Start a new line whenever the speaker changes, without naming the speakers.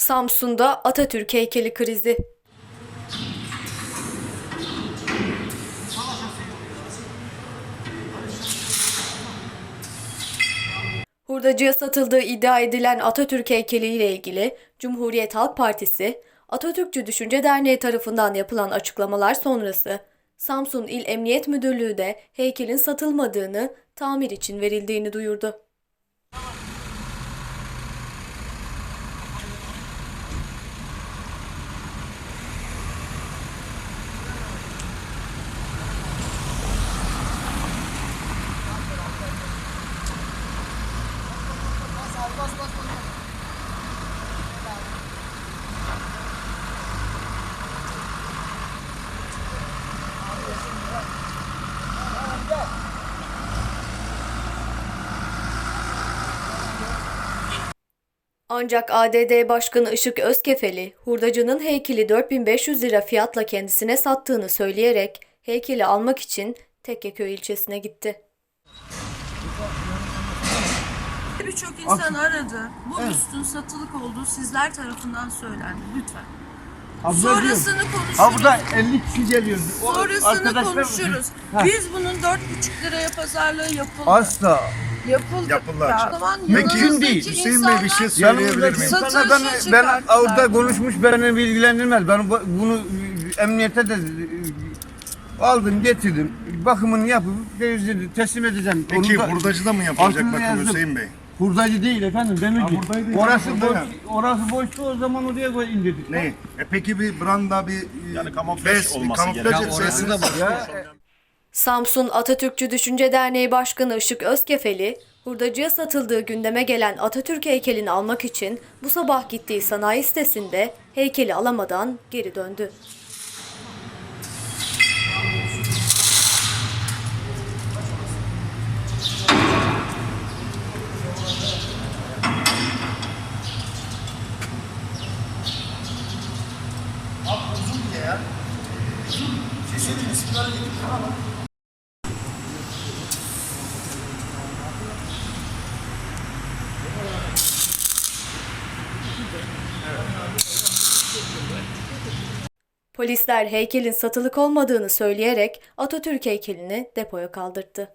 Samsun'da Atatürk heykeli krizi. Hurdacıya satıldığı iddia edilen Atatürk heykeli ile ilgili Cumhuriyet Halk Partisi, Atatürkçü Düşünce Derneği tarafından yapılan açıklamalar sonrası Samsun İl Emniyet Müdürlüğü de heykelin satılmadığını, tamir için verildiğini duyurdu. Ancak ADD Başkanı Işık Özkefeli, hurdacının heykeli 4500 lira fiyatla kendisine sattığını söyleyerek heykeli almak için Tekkeköy ilçesine gitti.
Birçok insan aradı. Bu üstün satılık olduğu sizler tarafından söylendi. Lütfen.
Abla
Sonrasını
diyor.
konuşuruz.
Ha burada 50 kişi geliyor. O
Sonrasını
arkadaşlar-
konuşuruz.
Ha.
Biz bunun 4,5 liraya pazarlığı yapıldı.
Asla.
Yapıldı.
Yapıldı.
Ya, o zaman
Peki,
yanınızdaki
Hüseyin Bey bir şey
insanlar-
söyleyebilir
Yanımızdaki
miyim?
insanlar ben,
Satışa
ben
çıkarttılar.
orada konuşmuş beni bilgilendirmez. Ben bu- bunu emniyete de e, aldım getirdim. Bakımını yapıp devzini teslim edeceğim.
Peki
Onu da-
hurdacıda mı yapılacak
altına
bakın
yazdım.
Hüseyin Bey?
Hurdacı değil efendim
buradaydı ya,
orası boş, orası boştu o zaman oraya koy indirdik.
Ne? E peki bir branda bir
Yani kamuflaj olması
kamuflaj.
Ya,
Samsun Atatürkçü Düşünce Derneği Başkanı Işık Özkefeli, hurdacıya satıldığı gündeme gelen Atatürk heykelini almak için bu sabah gittiği sanayi sitesinde heykeli alamadan geri döndü. Polisler heykelin satılık olmadığını söyleyerek Atatürk heykelini depoya kaldırdı.